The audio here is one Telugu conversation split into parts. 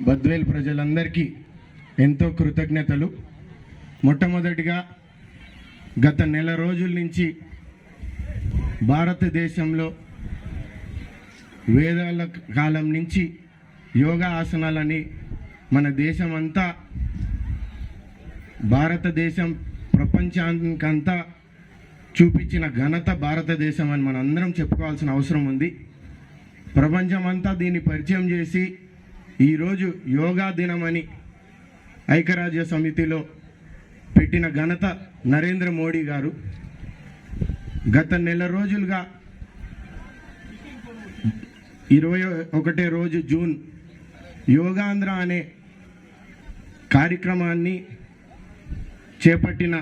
బద్వేల్ ప్రజలందరికీ ఎంతో కృతజ్ఞతలు. మొట్టమొదటిగా గత నెల రోజుల నుంచి భారతదేశంలో వేదాల కాలం నుంచి యోగా ఆసనాలని మన దేశం అంతా భారతదేశం ప్రపంచానికంతా చూపించిన ఘనత భారతదేశం అని మనం అందరం చెప్పుకోవాల్సిన అవసరం ఉంది. ప్రపంచమంతా దీన్ని పరిచయం చేసి ఈరోజు యోగా దినమని ఐక్యరాజ్య సమితిలో పెట్టిన ఘనత నరేంద్ర మోడీ గారు. గత నెల రోజులుగా ఇరవై ఒకటే రోజు జూన్ యోగాంధ్ర అనే కార్యక్రమాన్ని చేపట్టిన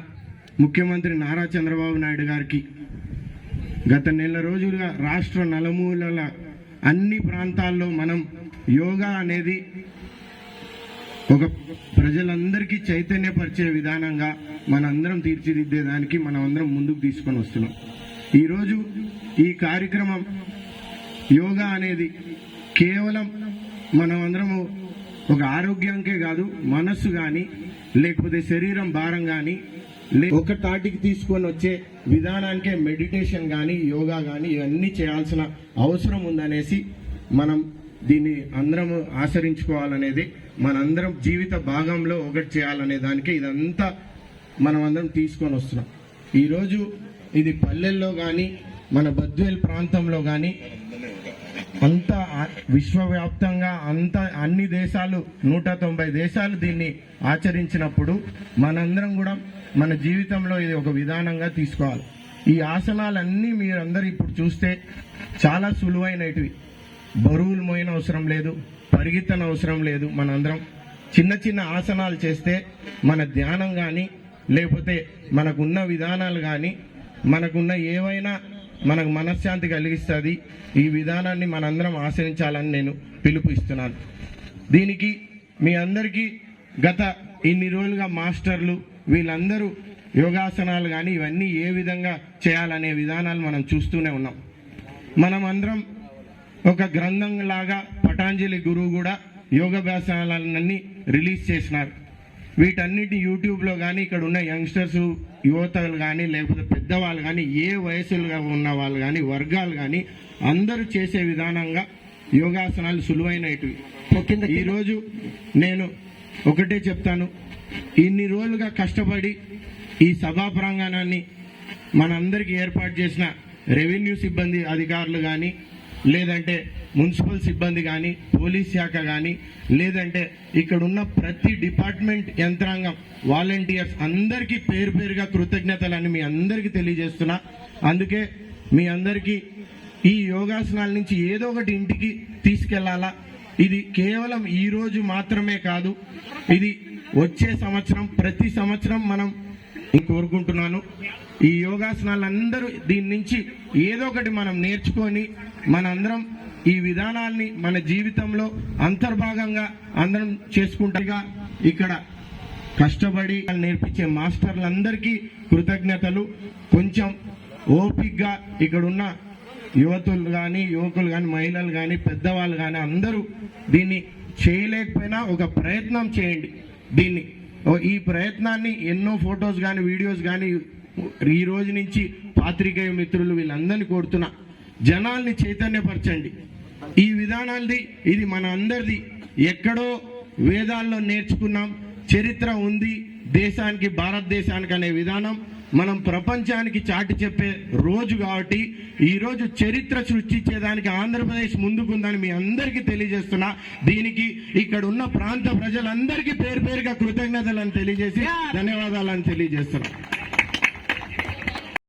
ముఖ్యమంత్రి నారా చంద్రబాబు నాయుడు గారికి గత నెల రోజులుగా రాష్ట్ర నలుమూలల అన్ని ప్రాంతాల్లో మనం యోగా అనేది ఒక ప్రజలందరికీ చైతన్యపరిచే విధానంగా మనందరం తీర్చిదిద్దేదానికి మనం అందరం ముందుకు తీసుకొని వస్తున్నాం. ఈరోజు ఈ కార్యక్రమం యోగా అనేది కేవలం మనం అందరము ఒక ఆరోగ్యానికే కాదు మనస్సు కానీ లేకపోతే శరీరం భారం కానీ ఒక తాటికి తీసుకొని వచ్చే విధానానికే మెడిటేషన్ కానీ యోగా కానీ ఇవన్నీ చేయాల్సిన అవసరం ఉందనేసి మనం దీన్ని అందరం ఆచరించుకోవాలనేది మనందరం జీవిత భాగంలో ఒకటి చేయాలనే దానికి ఇదంతా మనం అందరం తీసుకొని వస్తున్నాం. ఈరోజు ఇది పల్లెల్లో కానీ మన బద్వేల్ ప్రాంతంలో కానీ అంత విశ్వవ్యాప్తంగా అంత అన్ని దేశాలు నూట తొంభై దేశాలు దీన్ని ఆచరించినప్పుడు మనందరం కూడా మన జీవితంలో ఇది ఒక విధానంగా తీసుకోవాలి. ఈ ఆసనాలన్నీ మీరందరూ ఇప్పుడు చూస్తే చాలా సులువైనటివి. బరువులు మోయిన అవసరం లేదు పరిగెత్తన అవసరం లేదు మనందరం. చిన్న చిన్న ఆసనాలు చేస్తే మన ధ్యానం కానీ లేకపోతే మనకున్న విధానాలు కానీ మనకున్న ఏవైనా మనకు మనశ్శాంతి కలిగిస్తుంది. ఈ విధానాన్ని మనందరం ఆశ్రయించాలని నేను పిలుపు ఇస్తున్నాను దీనికి మీ అందరికీ గత ఇన్ని రోజులుగా మాస్టర్లు వీళ్ళందరూ యోగాసనాలు కానీ ఇవన్నీ ఏ విధంగా చేయాలనే విధానాలు మనం చూస్తూనే ఉన్నాం. మనం అందరం ఒక గ్రంథం లాగా పటాంజలి గురువు కూడా యోగాభ్యాసాలన్నీ రిలీజ్ చేసినారు. వీటన్నిటి యూట్యూబ్లో కానీ ఇక్కడ ఉన్న యంగ్స్టర్స్ యువతలు కానీ లేకపోతే పెద్దవాళ్ళు కానీ ఏ వయసులుగా ఉన్న వాళ్ళు కానీ వర్గాలు కానీ అందరూ చేసే విధానంగా యోగాసనాలు సులువైనటివి ఈరోజు నేను ఒకటే చెప్తాను. ఇన్ని రోజులుగా కష్టపడి ఈ సభా ప్రాంగణాన్ని మనందరికీ ఏర్పాటు చేసిన రెవెన్యూ సిబ్బంది అధికారులు కానీ లేదంటే మున్సిపల్ సిబ్బంది కానీ పోలీస్ శాఖ కానీ లేదంటే ఇక్కడున్న ప్రతి డిపార్ట్మెంట్ యంత్రాంగం వాలంటీర్స్ అందరికీ పేరు పేరుగా కృతజ్ఞతలని మీ అందరికీ తెలియజేస్తున్నా. అందుకే మీ అందరికీ ఈ యోగాసనాల నుంచి ఏదో ఒకటి ఇంటికి తీసుకెళ్ళాలా. ఇది కేవలం ఈ రోజు మాత్రమే కాదు. ఇది వచ్చే సంవత్సరం ప్రతి సంవత్సరం మనం కోరుకుంటున్నాను. ఈ యోగాసనాలు అందరూ దీని నుంచి ఏదో ఒకటి మనం నేర్చుకొని మనందరం ఈ విధానాల్ని మన జీవితంలో అంతర్భాగంగా అందరం చేసుకుంటాగా ఇక్కడ కష్టపడి నేర్పించే మాస్టర్లందరికీ కృతజ్ఞతలు. కొంచెం ఓపిక్గా ఇక్కడున్న యువతులు కానీ యువకులు కానీ మహిళలు కానీ పెద్దవాళ్ళు కానీ అందరూ దీన్ని చేయలేకపోయినా ఒక ప్రయత్నం చేయండి. దీన్ని ఈ ప్రయత్నాన్ని ఎన్నో ఫొటోస్ కానీ వీడియోస్ కానీ ఈ రోజు నుంచి పాత్రికేయ మిత్రులు వీళ్ళందరినీ కోరుతున్నా. జనాల్ని చైతన్యపరచండి. ఈ విధానాలది ఇది మన అందరిది. ఎక్కడో వేదాల్లో నేర్చుకున్నాం. చరిత్ర ఉంది దేశానికి భారతదేశానికి అనే విధానం. మనం ప్రపంచానికి చాటి చెప్పే రోజు కాబట్టి ఈ రోజు చరిత్ర సృష్టించేదానికి ఆంధ్రప్రదేశ్ ముందుకుందని మీ అందరికీ తెలియజేస్తున్నా. దీనికి ఇక్కడ ఉన్న ప్రాంత ప్రజలందరికీ పేరు పేరుగా కృతజ్ఞతలను తెలియజేసి ధన్యవాదాలను తెలియజేస్తున్నా.